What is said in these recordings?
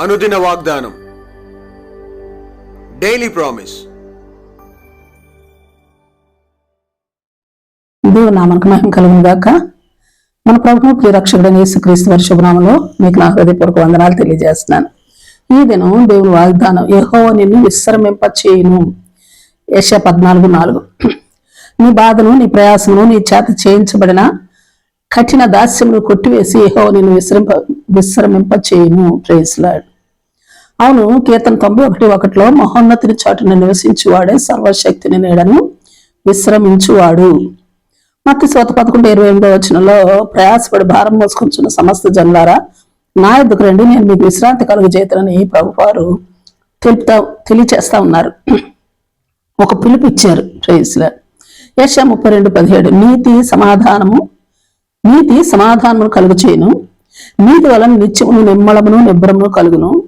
అనుదిన వాగ్దానం. Daily promise దేవుని నామనికి మహిమ కలుగును గాక. మన ప్రభు ప్రియరక్షకుడైన యేసుక్రీస్తు వారి శుభనామంలో మీకు నా హృదయపూర్వక వందనాలు తెలియజేస్తున్నాను. ఈ దినం దేవుని వాగ్దానం యహో నిన్ను విశ్రమింప చేయును యశ పద్నాలుగు నాలుగు. నీ బాధను నీ ప్రయాసమును నీ చేత చేయించబడిన కఠిన దాస్యమును కొట్టివేసి యహో నేను విశ్రమింప విశ్రమింప చేయును ప్రేస్లాడ్ అవును కీర్తన తొంభై ఒకటి ఒకటిలో మహోన్నతిని చాటున నివసించువాడే సర్వశక్తిని నీడను విశ్రమించువాడు. మత్తి శోత పదకొండు ఇరవై ఎనిమిదో వచనంలో ప్రయాసపడి భారం మోసుకుంటున్న సమస్త జనులారా నా ఎద్దుకు రండి నేను మీకు విశ్రాంతి కలుగు చేతనని ప్రభువారు తెలుపుతా తెలియచేస్తా ఉన్నారు. ఒక పిలుపు ఇచ్చారు. ప్రేయస్ల యశ ముప్పై రెండు పదిహేడు నీతి సమాధానము నీతి సమాధానము కలుగు చేయను. నీతి వలన నిత్యమును నిమ్మళమును నిబ్బరమును కలుగును.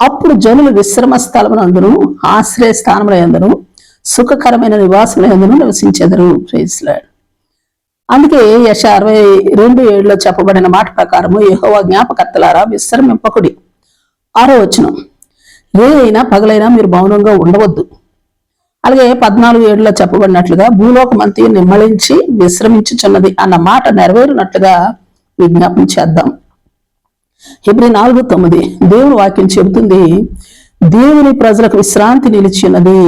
అప్పుడు జనులు విశ్రమ స్థలమును స్థలమునందును ఆశ్రయ స్థానముల ఎందును సుఖకరమైన నివాసముల ఎందును నివసించెదరు. ప్రేస్లాడ్ అందుకే యశ అరవై రెండు ఏడులో చెప్పబడిన మాట ప్రకారము యెహోవా జ్ఞాపకర్తలారా విశ్రమింపకుడి. ఆరో వచనం. ఏ అయినా పగలైనా మీరు మౌనంగా ఉండవద్దు. అలాగే పద్నాలుగు ఏడులో చెప్పబడినట్లుగా భూలోకమంతి నిమ్మళించి విశ్రమించుచున్నది అన్న మాట నెరవేరినట్లుగా విజ్ఞాపం చేద్దాం. ఇప్పుడు నాలుగు తొమ్మిది దేవుని వాక్యం చెబుతుంది దేవుని ప్రజలకు విశ్రాంతి నిలిచినది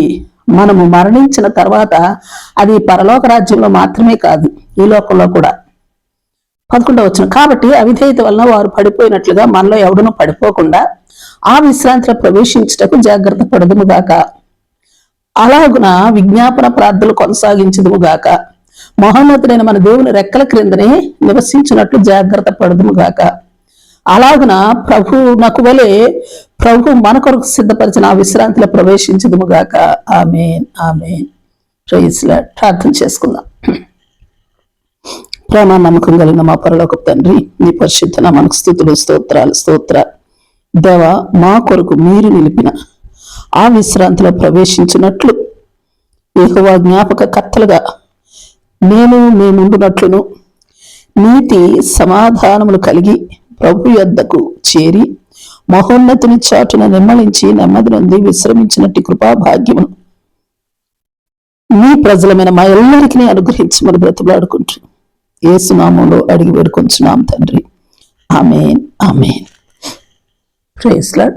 మనము మరణించిన తర్వాత అది పరలోక రాజ్యంలో మాత్రమే కాదు ఈ లోకంలో కూడా. పదకొండవ వచ్చిన కాబట్టి అవిధేయత వలన వారు పడిపోయినట్లుగా మనలో ఎవడనూ పడిపోకుండా ఆ విశ్రాంతిలో ప్రవేశించుటకు జాగ్రత్త పడదుము గాక. అలాగున విజ్ఞాపన ప్రార్థనలు కొనసాగించదుము గాక. మహోన్నతుడైన మన దేవుని రెక్కల క్రిందనే నివసించినట్లు జాగ్రత్త పడదుము గాక. అలాగున ప్రభు నాకు వలె ప్రభు మన కొరకు సిద్ధపరిచిన ఆ విశ్రాంతిలో ప్రవేశించదుము గాక. Amen amen. ప్రైజ్లా ప్రార్థన చేసుకుందాం. ప్రేమ నమ్మకం కలిగిన మా పరలోక తండ్రి నీ పరిశుద్ధ మనకు స్థుతులు స్తోత్రాలు స్తోత్ర. దేవ మా కొరకు మీరు నిలిపిన ఆ విశ్రాంతిలో ప్రవేశించినట్లు యెహోవా జ్ఞాపక కర్తలుగా నేను మేముండునట్లును నీతి సమాధానములు కలిగి ప్రభు యొద్దకు చేరి మహోన్నతిని చాటున నిమ్మలించి నెమ్మది నుండి విశ్రమించినట్టు కృపా భాగ్యమును మీ ప్రజలమైన మా ఎల్లరికీ అనుగ్రహించమని ఏ ఏసునామంలో అడిగి వేడుకొంచున్నాం తండ్రి. ఆమెన్. ఆమెన్. ప్రేస్లాడ్